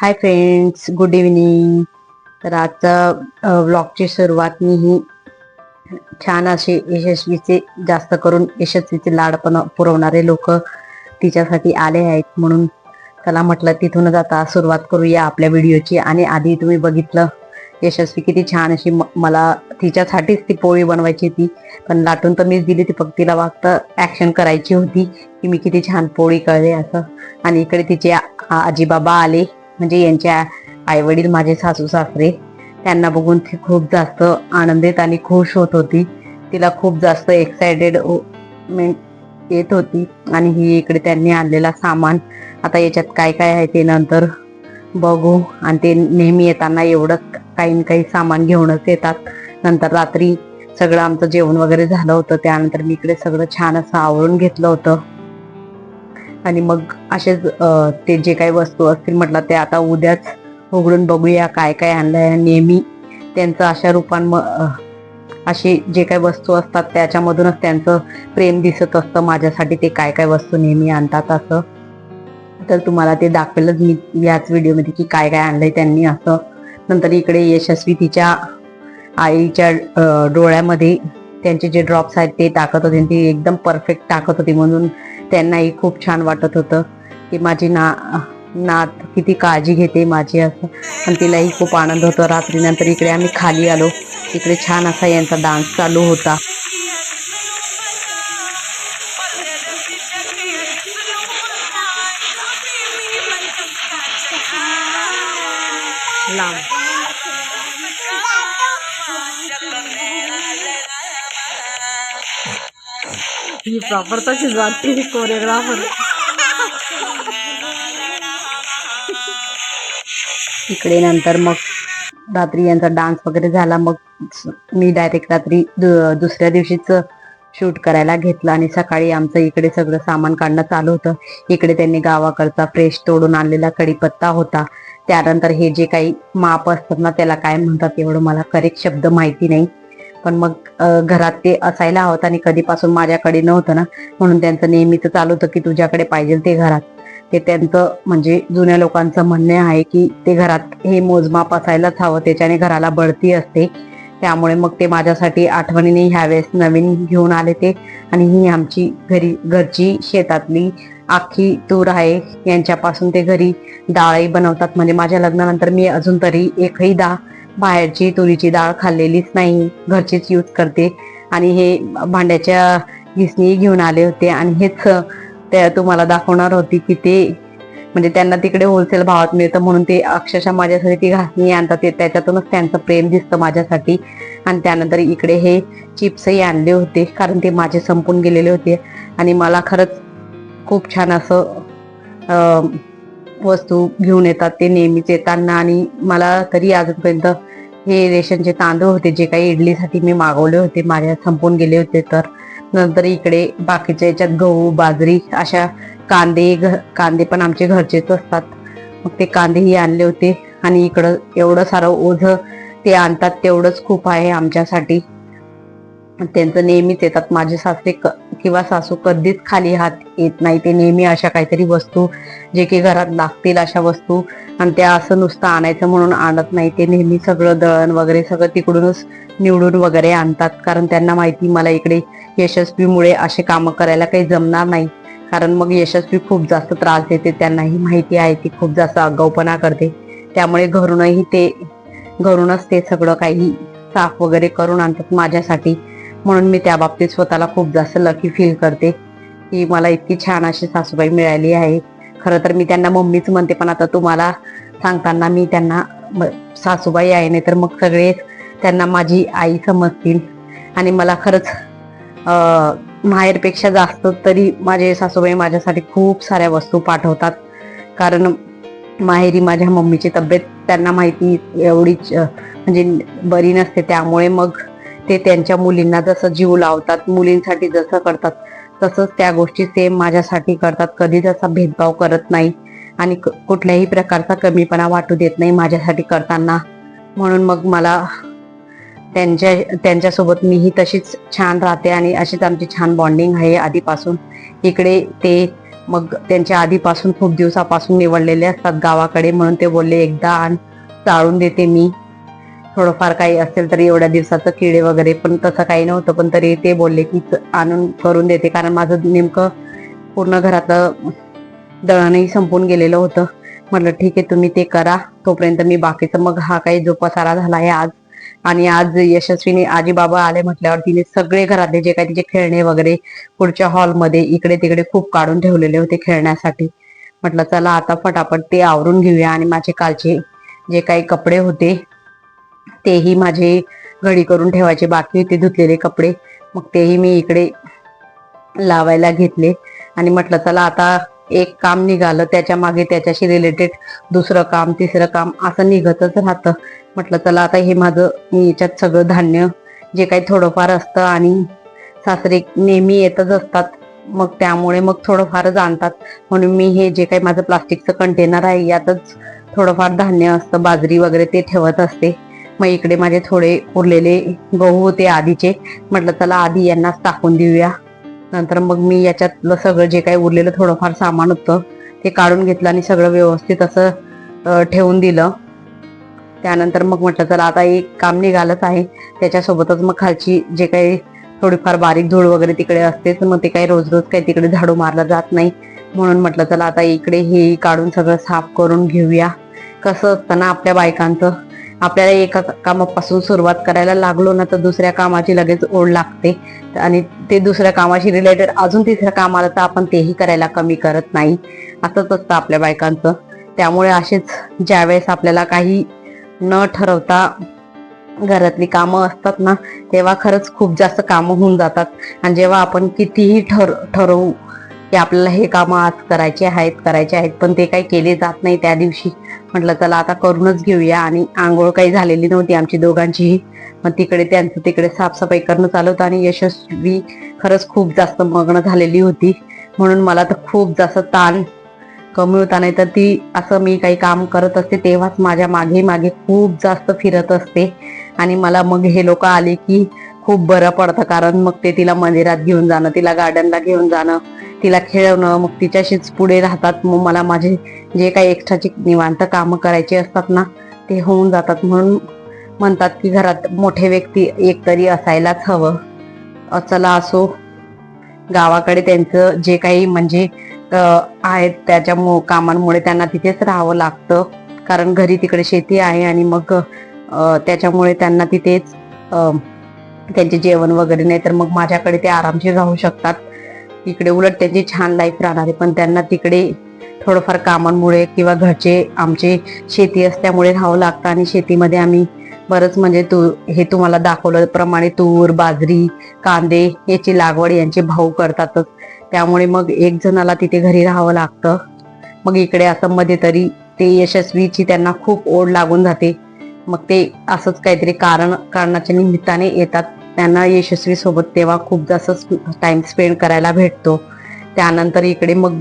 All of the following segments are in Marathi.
हाय फ्रेंड्स गुड इव्हनिंग तर आजचा व्लॉगची सुरुवात मी ही छान असे यशस्वीचे जास्त करून यशस्वीचे लाड पण पुरवणारे लोक तिच्यासाठी आले आहेत म्हणून त्याला म्हटलं तिथूनच आता सुरुवात करूया आपल्या व्हिडिओची. आणि आधी तुम्ही बघितलं यशस्वी किती छान अशी म- मला तिच्यासाठीच ती पोळी बनवायची होती. पण लाटून तर मीच दिली ती फक्त तिला फक्त ऍक्शन करायची होती की मी किती छान पोळी कळले असं. आणि इकडे तिचे आजीबाबा आले. म्हणजे यांच्या आई वडील माझे सासू सासरे त्यांना बघून ती खूप जास्त आनंदित आणि खुश होत होती. तिला खूप जास्त एक्सायटेड हो, येत होती आणि ही इकडे त्यांनी आणलेला सामान. आता याच्यात काय काय आहे ते नंतर बघू. आणि ते नेहमी येताना एवढं काही ना काही सामान घेऊनच येतात. नंतर रात्री सगळं आमचं जेवण वगैरे झालं होतं. त्यानंतर मी इकडे सगळं छान असं आवरून घेतलं होतं. आणि मग असेच ते जे काही वस्तू असतील म्हटलं ते आता उद्याच उघडून बघूया काय काय आणलंय. नेहमी त्यांचं अशा रूपां अशी असे जे काही वस्तू असतात त्याच्यामधूनच त्यांचं प्रेम दिसत असतं. माझ्यासाठी ते काय काय वस्तू नेहमी आणतात असं. तर तुम्हाला ते दाखवलंच मी याच व्हिडिओमध्ये की काय काय आणलंय त्यांनी असं. नंतर इकडे यशस्वी तिच्या आईच्या डोळ्यामध्ये त्यांचे जे ड्रॉप्स आहेत ते टाकत होते. ती एकदम परफेक्ट टाकत होती. म्हणून त्यांनाही खूप छान वाटत होतं की माझी ना नात किती काळजी घेते माझी असं. आणि तिलाही खूप आनंद होतो. रात्रीनंतर इकडे आम्ही खाली आलो. इकडे छान असा यांचा डान्स चालू होता. प्रॉपर तशीच वाटते कोरिओग्राफर इकडे नंतर मग रात्री यांचा डान्स वगैरे झाला मग मी डायरेक्ट रात्री दुसऱ्या दिवशीच शूट करायला घेतलं आणि सकाळी आमचं इकडे सगळं सामान काढणं चालू होतं. इकडे त्यांनी गावाकडचा फ्रेश तोडून आणलेला कढीपत्ता होता. त्यानंतर हे जे काही माप असतात ना त्याला काय म्हणतात एवढं मला करेक्ट शब्द माहिती नाही. पण मग घरात ते असायला हवं आणि कधीपासून माझ्याकडे नव्हतं ना म्हणून त्यांचं नेहमीच चालू होतं की तुझ्याकडे पाहिजे ते घरात. ते त्यांचं म्हणजे जुन्या लोकांचं म्हणणे आहे की ते घरात हे मोजमाप असायलाच हवं त्याच्याने घराला बढती असते. त्यामुळे मग ते माझ्यासाठी आठवणीने ह्यावेळेस नवीन घेऊन आले ते आणि ही आमची घरी घरची शेतातली आखी तूर आहे. यांच्यापासून ते घरी डाळही बनवतात. म्हणजे माझ्या लग्नानंतर मी अजून तरी एकही डाळ बाहेरची तुरीची डाळ खाल्लेलीच नाही. घरचीच यूज करते. आणि हे भांड्याच्या घिसणी घेऊन आले होते. आणि हेच त्या तुम्हाला दाखवणार होती की ते म्हणजे त्यांना तिकडे होलसेल भावात मिळतं म्हणून ते अक्षरशः माझ्यासाठी ती घासणी आणतात. ते त्याच्यातूनच त्यांचं प्रेम दिसतं माझ्यासाठी. आणि त्यानंतर इकडे हे चिप्सही आणले होते कारण ते माझे संपून गेलेले होते. आणि मला खरंच खूप छान असं वस्तू घेऊन येतात ते नेहमीच येताना आणि मला तरी अजूनपर्यंत हे रेशनचे तांदूळ होते जे काही इडलीसाठी मी मागवले होते माझ्या संपून गेले होते. तर नंतर इकडे बाकीच्या याच्यात गहू बाजरी अशा कांदे घ- कांदे पण आमचे घरचेच असतात. मग ते कांदेही आणले होते आणि इकडं एवढं सारं ओझ ते आणतात तेवढंच खूप आहे आमच्यासाठी. त्यांचं नेहमीच येतात. माझे सासरे क- किंवा सासू कधीच खाली हात येत नाही. ते नेहमी अशा काहीतरी वस्तू जे की घरात लागतील अशा वस्तू. आणि त्या असं नुसतं आणायचं म्हणून आणत नाही. ते नेहमी सगळं दळण वगैरे सगळं तिकडूनच निवडून वगैरे आणतात. कारण त्यांना माहिती मला इकडे यशस्वीमुळे असे कामं करायला काही जमणार नाही. कारण मग यशस्वी खूप जास्त त्रास देते. त्यांनाही माहिती आहे ती खूप जास्त आगाऊपणा करते. त्यामुळे घरूनही ते घरूनच ते सगळं काही साफ वगैरे करून आणतात माझ्यासाठी. म्हणून मी त्या बाबतीत स्वतःला खूप जास्त लकी फील करते. की मला इतकी छान अशी सासूबाई मिळाली आहे. खरं तर मी त्यांना मम्मीच म्हणते पण आता तुम्हाला सांगताना मी त्यांना म- सासूबाई आहे नाही तर मग सगळे त्यांना माझी आई समजतील. आणि मला खरंच माहेरपेक्षा जास्त तरी माझे सासूबाई माझ्यासाठी खूप साऱ्या वस्तू पाठवतात. कारण माहेरी माझ्या मम्मीची तब्येत त्यांना माहिती एवढीच म्हणजे बरी नसते. त्यामुळे मग ते त्यांच्या मुलींना जसं जीव लावतात मुलींसाठी जसं करतात तसंच त्या गोष्टी सेम माझ्यासाठी करतात. कधी तसा भेदभाव करत नाही आणि कुठल्याही प्रकारचा कमीपणा वाटू देत नाही माझ्यासाठी करताना. म्हणून मग मला त्यांच्या त्यांच्यासोबत मीही तशीच छान राहते आणि अशीच आमची छान बॉन्डिंग आहे आधीपासून. इकडे ते मग त्यांच्या आधीपासून खूप दिवसापासून निवडलेले असतात गावाकडे म्हणून ते बोलले एकदा आण चाळून देते मी. थोडंफार काही असेल तरी एवढ्या दिवसाचं किडे वगैरे पण तसं काही नव्हतं पण तरी ते बोलले की आणून करून देते. कारण माझं नेमकं पूर्ण घरातलं दळणही संपून गेलेलं होतं. म्हटलं ठीक आहे तुम्ही ते करा. तोपर्यंत मी बाकीचं. मग हा काही जो पसारा झाला आहे आज. आणि आज यशस्वीने आजी बाबा आले म्हटल्यावर तिने सगळे घरातले जे काही तिचे खेळणे वगैरे पुढच्या हॉलमध्ये इकडे तिकडे खूप काढून ठेवलेले होते खेळण्यासाठी. म्हटलं चला आता फटाफट ते आवरून घेऊया. आणि माझे कालचे जे काही कपडे होते तेही माझे घडी करून ठेवायचे बाकी होते धुतलेले कपडे. मग तेही मी इकडे लावायला घेतले. आणि म्हटलं चला आता एक काम निघालं त्याच्यामागे त्याच्याशी रिलेटेड दुसरं काम तिसरं काम असं निघतच राहतं. म्हटलं चला आता हे माझं मी याच्यात सगळं धान्य जे काही थोडंफार असतं आणि सासरे नेहमी येतच असतात मग त्यामुळे मग थोडंफारच आणतात म्हणून मी हे जे काही माझं प्लास्टिकचं कंटेनर आहे यातच थोडंफार धान्य असतं बाजरी वगैरे ते ठेवत असते. मग इकडे माझे थोडे उरलेले गहू होते आधीचे. म्हटलं चला आधी यांनाच टाकून देऊया. नंतर मग मी याच्यातलं सगळं जे काही उरलेलं थोडंफार सामान होतं ते काढून घेतलं आणि सगळं व्यवस्थित असं ठेवून दिलं. त्यानंतर मग म्हटलं चला आता एक काम निघालंच आहे. त्याच्यासोबतच मग खालची जे काही थोडीफार बारीक धूळ वगैरे तिकडे असते तर मग ते काही रोज रोज काही तिकडे झाडू मारला जात नाही. म्हणून म्हटलं चला आता इकडे हे काढून सगळं साफ करून घेऊया. कसं असतं ना आपल्या बायकांचं आपल्याला एका कामापासून सुरुवात करायला लागलो ना तर दुसऱ्या कामाची लगेच ओढ लागते. आणि ते दुसऱ्या कामाशी रिलेटेड अजून तिसऱ्या कामाला तर आपण तेही करायला कमी करत नाही. असंच असतं आपल्या बायकांचं. त्यामुळे असेच ज्यावेळेस आपल्याला काही न ठरवता घरातली कामं असतात ना तेव्हा खरंच खूप जास्त कामं होऊन जातात. आणि जेव्हा आपण कितीही ठर ठरवू की आपल्याला हे कामं आज करायचे आहेत करायचे आहेत पण ते काही केले जात नाही त्या दिवशी. म्हटलं चला आता करूनच घेऊया. आणि आंघोळ काही झालेली नव्हती आमची दोघांचीही. मग तिकडे त्यांचं तिकडे साफसफाई करणं चालू होतं आणि यशस्वी खरंच खूप जास्त मग्न झालेली होती. म्हणून मला तर खूप जास्त ताण कमी होता. नाही तर ती असं मी काही काम करत असते तेव्हाच माझ्या मागे मागे खूप जास्त फिरत असते. आणि मला मग हे लोक आले की खूप बरं पडतं. कारण मग ते तिला मंदिरात घेऊन जाणं तिला गार्डनला घेऊन जाणं तिला खेळवणं मग तिच्याशीच पुढे राहतात. मग मला माझे जे काही एक्स्ट्राची निवांत कामं करायची असतात ना ते होऊन जातात. म्हणून म्हणतात की घरात मोठे व्यक्ती एक तरी असायलाच हवं. चला असो. गावाकडे त्यांचं जे काही म्हणजे आहेत त्याच्या कामांमुळे त्यांना तिथेच राहावं लागतं. कारण घरी तिकडे शेती आहे आणि मग त्याच्यामुळे त्यांना तिथेच त्यांचे जेवण वगैरे नाही तर मग माझ्याकडे ते आरामशीर राहू शकतात. इकडे उलट त्यांची छान लाईफ राहणार आहे. पण त्यांना तिकडे थोडंफार कामांमुळे किंवा घरचे आमचे शेती असल्यामुळे राहावं लागतं आणि शेतीमध्ये आम्ही बरंच म्हणजे तू हे तुम्हाला दाखवलं प्रमाणे तूर बाजरी कांदे याची लागवड यांचे भाऊ करतातच. त्यामुळे मग एक जणाला तिथे घरी राहावं लागतं. मग इकडे असं मध्ये तरी ते यशस्वीची त्यांना खूप ओढ लागून जाते. मग ते असंच काहीतरी कारण कारणाच्या निमित्ताने येतात. त्यांना यशस्वी सोबत तेव्हा खूप जास्त टाइम स्पेंड करायला भेटतो. त्यानंतर इकडे मग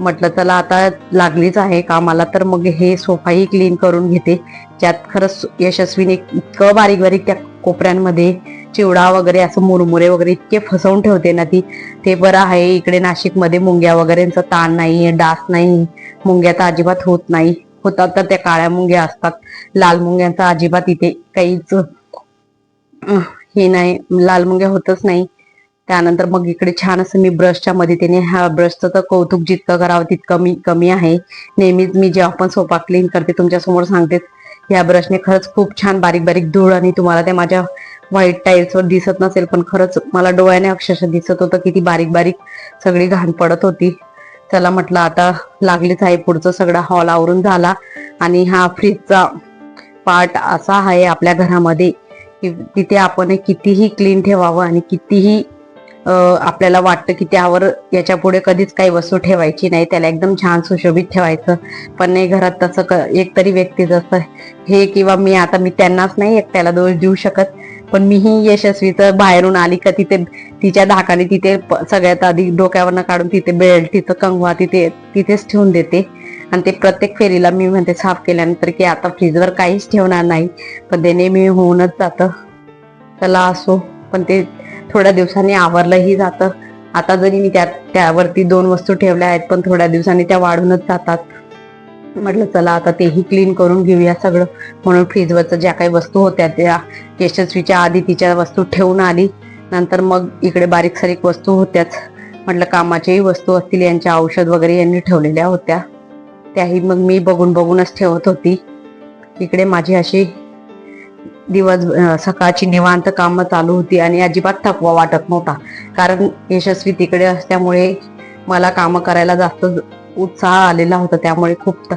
म्हटलं चला आता लागलीच आहे कामाला तर मग हे सोफाही क्लीन करून घेते. ज्यात खरंच यशस्वीने इतकं बारीक बारीक त्या कोपऱ्यांमध्ये चिवडा वगैरे असं मुरमुरे वगैरे इतके फसवून ठेवते ना ती. ते बरं आहे इकडे नाशिकमध्ये मुंग्या वगैरेंचा ताण नाही डास नाही मुंग्या तर अजिबात होत नाही. होतात तर त्या काळ्या मुंग्या असतात. लाल मुंग्यांचा अजिबात इथे काहीच हे नाही लाल मुंग्या होतच नाही. त्यानंतर मग इकडे छान असं मी ब्रशच्या मदतीने ह्या ब्रशचं तर कौतुक जितकं करावं तितकं मी कमी आहे. नेहमीच मी जेव्हा पण सोफा क्लीन करते तुमच्यासमोर सांगतेच या ब्रशने खरंच खूप छान बारीक बारीक धूळ आणि तुम्हाला ते माझ्या व्हाईट टाईल्सवर दिसत नसेल पण खरंच मला डोळ्याने अक्षरशः दिसत होतं की ती बारीक बारीक सगळी घाण पडत होती. चला म्हटलं आता लागलीच आहे पुढचं सगळं हॉल आवरून झाला. आणि हा फ्रीजचा पार्ट असा आहे आपल्या घरामध्ये. तिथे आपण कितीही क्लीन ठेवावं आणि कितीही आपल्याला वाटतं की त्यावर याच्यापुढे कधीच काही वस्तू ठेवायची नाही. त्याला एकदम छान सुशोभित ठेवायचं. पण नाही घरात तसं एक तरी व्यक्ती जसं हे किंवा मी आता मी त्यांनाच नाही एकट्याला दोष देऊ शकत. पण मीही यशस्वी तर बाहेरून आली का तिथे तिच्या धाकाने तिथे सगळ्यात आधी डोक्यावरनं काढून तिथे बेल्ट तिथं कंगवा तिथे तिथेच ठेवून देते. आणि ते प्रत्येक फेरीला मी म्हणते साफ केल्यानंतर की आता फ्रीजवर काहीच ठेवणार नाही. पण ते नेहमी होऊनच जातं. त्याला असो. पण ते थोड्या दिवसांनी आवरलंही जातं. आता जरी मी त्या त्यावरती दोन वस्तू ठेवल्या आहेत पण थोड्या दिवसांनी त्या वाढूनच जातात. म्हटलं चला आता तेही क्लीन करून घेऊया सगळं. म्हणून फ्रीजवरचं ज्या काही वस्तू होत्या त्या यशस्वीच्या आधी तिच्या वस्तू ठेवून आली. नंतर मग इकडे बारीक सारीक वस्तू होत्याच. म्हटलं कामाच्याही वस्तू असतील यांच्या औषध वगैरे यांनी ठेवलेल्या होत्या. त्याही मग मी बघून बघूनच ठेवत होती. इकडे माझी अशी दिवस सकाळची निवांत कामं चालू होती आणि अजिबात थकवा वाटत नव्हता. कारण यशस्वी तिकडे असल्यामुळे मला कामं करायला जास्त उत्साह आलेला होता. त्यामुळे खूप त-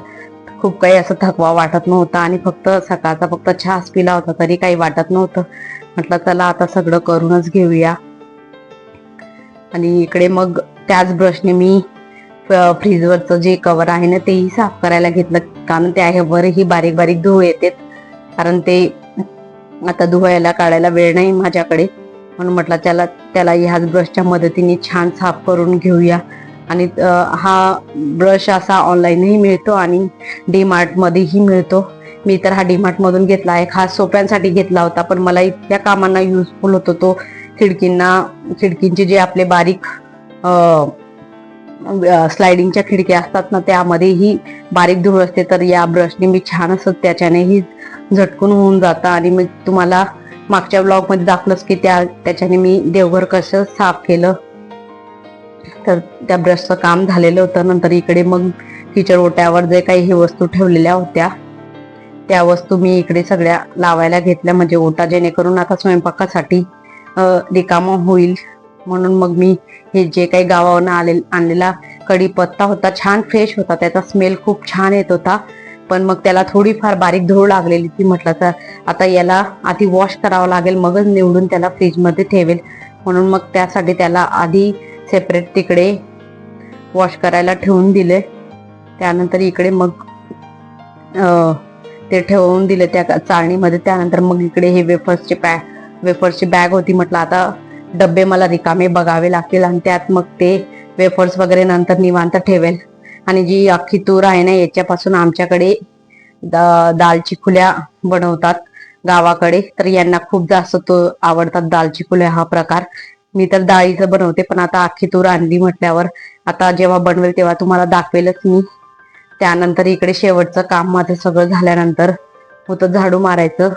खूप काही असं थकवा वाटत नव्हता आणि फक्त सकाळचा फक्त छास पिला होता तरी काही वाटत नव्हतं. म्हटलं चला आता सगळं करूनच घेऊया. आणि इकडे मग त्याच ब्रशने मी फ्रीजवरचं जे कवर आहे ना तेही साफ करायला घेतलं. कारण त्यावरही बारीक बारीक धूळ येते. कारण ते आता धुवायला काढायला वेळ नाही माझ्याकडे. म्हणून म्हटलं त्याला त्याला ह्याच ब्रशच्या मदतीने छान साफ करून घेऊया. आणि हा ब्रश असा ऑनलाईनही मिळतो आणि डी मिळतो. मी तर हा डी घेतला आहे. खास सोप्यांसाठी घेतला होता पण मला इतक्या कामांना युजफुल होतो तो. खिडकींना खिडकींचे जे आपले बारीक स्लायडिंगच्या खिडक्या असतात ना त्यामध्येही बारीक धूळ असते. तर या ब्रशने मी छान असं त्याच्यानेही झटकून होऊन जातं. आणि मी तुम्हाला मागच्या ब्लॉगमध्ये दाखलंच की त्या त्याच्याने मी देवघर कसं साफ केलं. तर त्या ब्रशचं काम झालेलं होतं. नंतर इकडे मग किचन ओट्यावर जे काही हे वस्तू ठेवलेल्या होत्या त्या वस्तू मी इकडे सगळ्या लावायला घेतल्या. म्हणजे ओटा जेणेकरून आता स्वयंपाकासाठी रिकामा रिकामं होईल. म्हणून मग मी हे जे काही गावावरनं आले आणलेला कढीपत्ता होता छान फ्रेश होता. त्याचा स्मेल खूप छान येत होता. पण मग त्याला थोडीफार बारीक धूळ लागलेली ती म्हटलं तर आता याला आधी वॉश करावं लागेल मगच निवडून त्याला फ्रीजमध्ये ठेवेल. म्हणून मग त्यासाठी त्याला आधी सेपरेट तिकडे वॉश करायला ठेवून दिले. त्यानंतर इकडे मग ते ठेवून दिले त्या चाळणीमध्ये. त्यानंतर मग इकडे हे वेफर्सचे पॅ वेफर्सची बॅग होती म्हटलं. आता डब्बे मला रिकामे बघावे लागतील आणि त्यात मग ते वेफर्स वगैरे नंतर निवांत ठेवेल. आणि जी अख्खी तूर आहे ना याच्यापासून आमच्याकडे दा- दाल चिकुल्या बनवतात गावाकडे. तर यांना खूप जास्त तो आवडतात दाल खुल्या हा प्रकार. मी तर डाळीचं बनवते पण आता अख्खी तूर आणली म्हटल्यावर आता जेव्हा बनवेल तेव्हा तुम्हाला दाखवेलच मी. त्यानंतर इकडे शेवटचं काम माझं सगळं झाल्यानंतर होतं झाडू मारायचं.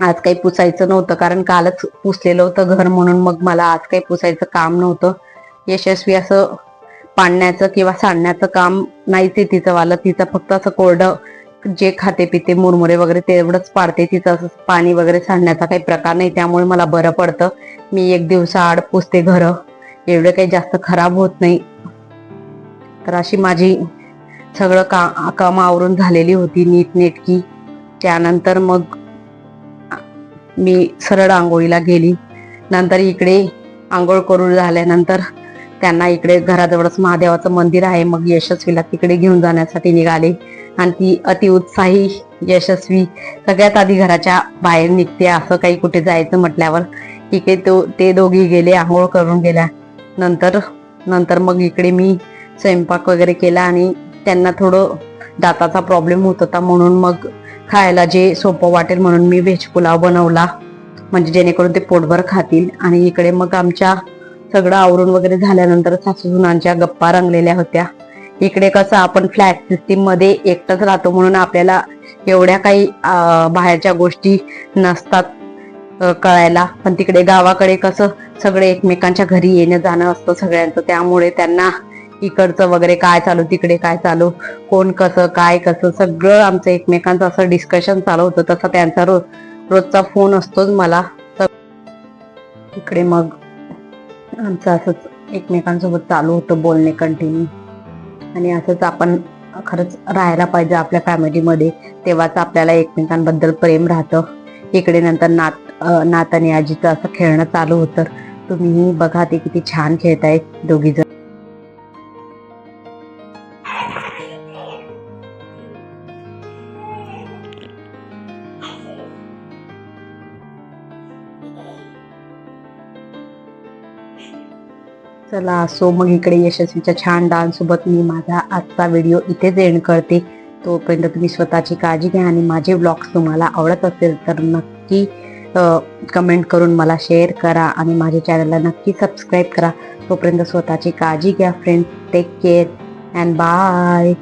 आज काही पुसायचं नव्हतं कारण कालच पुसलेलं होतं घर म्हणून. मग मला आज काही पुसायचं काम नव्हतं. यशस्वी असं पाडण्याचं किंवा सांडण्याचं काम नाहीच आहे तिचं वालं. तिचं फक्त असं कोरडं जे खाते पिते मुरमुरे वगैरे तेवढंच पाडते. तिचं असं पाणी वगैरे सांडण्याचा काही प्रकार नाही. त्यामुळे मला बरं पडतं. मी एक दिवसाआड पुसते घरं. एवढं काही जास्त खराब होत नाही. तर अशी माझी सगळं का काम आवरून झालेली होती नीटनेटकी. त्यानंतर मग मी सरळ आंघोळीला गेली. नंतर इकडे आंघोळ करून झाल्यानंतर त्यांना इकडे घराजवळच महादेवाचं मंदिर आहे. मग यशस्वीला तिकडे घेऊन जाण्यासाठी निघाले. आणि ती अतिउत्साही यशस्वी सगळ्यात आधी घराच्या बाहेर निघते असं काही कुठे जायचं म्हटल्यावर इकडे तो ते दोघी गेले आंघोळ करून गेल्या. नंतर नंतर मग इकडे मी स्वयंपाक वगैरे केला आणि त्यांना थोडं दाताचा प्रॉब्लेम होत होता. म्हणून मग खायला जे सोपं वाटेल म्हणून मी व्हेज पुलाव बनवला. म्हणजे जेणेकरून ते पोटभर खातील. आणि इकडे मग आमच्या सगळं आवरून वगैरे झाल्यानंतर सासूसुनांच्या गप्पा रंगलेल्या होत्या. इकडे कसं आपण फ्लॅट सिस्टीममध्ये एकटंच राहतो म्हणून आपल्याला एवढ्या काही बाहेरच्या गोष्टी नसतात कळायला. पण तिकडे गावाकडे कसं सगळे एकमेकांच्या घरी येणं जाणं असतं सगळ्यांचं. त्यामुळे त्यांना इकडचं वगैरे काय चालू तिकडे काय चालू कोण कसं काय कसं सगळं आमचं एकमेकांचं असं डिस्कशन चालू होतं. तसं त्यांचा रोज रोजचा फोन असतोच मला. इकडे मग आमचं असंच एकमेकांसोबत चालू होतं बोलणे कंटिन्यू आणि असंच आपण खरंच राहायला पाहिजे आपल्या फॅमिलीमध्ये तेव्हाच आपल्याला एकमेकांबद्दल प्रेम राहतं. इकडे नंतर नात नात आणि आजीचं असं खेळणं चालू होतं. तुम्ही बघा ते किती छान खेळतायत दोघी चला असो. मग इकडे यशस्वीच्या छान डान्स सोबत मी माझा आजचा व्हिडिओ इथेच एंड करते. तोपर्यंत तुम्ही स्वतःची काळजी घ्या आणि माझे ब्लॉग्स तुम्हाला आवडत असेल तर नक्की कमेंट करून मला शेअर करा आणि माझ्या चॅनलला नक्की सबस्क्राईब करा. तोपर्यंत स्वतःची काळजी घ्या friends take care and bye